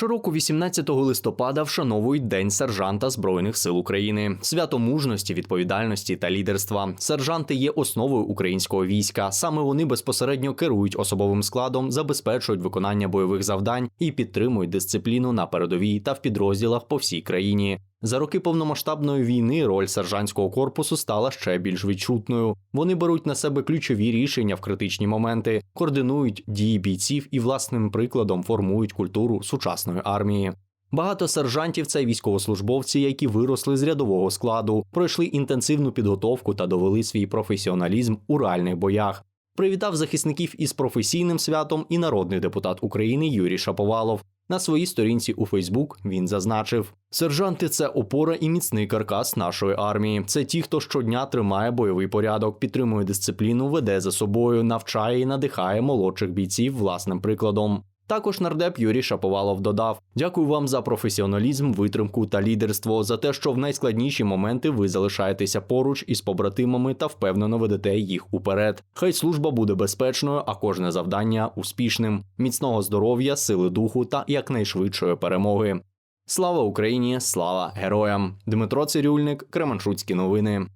Щороку, 18 листопада, вшановують День сержанта Збройних сил України, свято мужності, відповідальності та лідерства. Сержанти є основою українського війська. Саме вони безпосередньо керують особовим складом, забезпечують виконання бойових завдань і підтримують дисципліну на передовій та в підрозділах по всій країні. За роки повномасштабної війни роль сержантського корпусу стала ще більш відчутною. Вони беруть на себе ключові рішення в критичні моменти, координують дії бійців і власним прикладом формують культуру сучасної армії. Багато сержантів це військовослужбовці, які виросли з рядового складу, пройшли інтенсивну підготовку та довели свій професіоналізм у реальних боях. Привітав захисників із професійним святом і народний депутат України Юрій Шаповалов. На своїй сторінці у Фейсбук він зазначив: сержанти це опора і міцний каркас нашої армії. Це ті, хто щодня тримає бойовий порядок, підтримує дисципліну, веде за собою, навчає і надихає молодших бійців власним прикладом. Також нардеп Юрій Шаповалов додав: Дякую вам за професіоналізм, витримку та лідерство, за те, що в найскладніші моменти ви залишаєтеся поруч із побратимами та впевнено ведете їх уперед. Хай служба буде безпечною, а кожне завдання успішним, міцного здоров'я, сили духу та якнайшвидшої перемоги. Слава Україні! Слава героям! Дмитро Цирюльник, Кременчуцькі новини.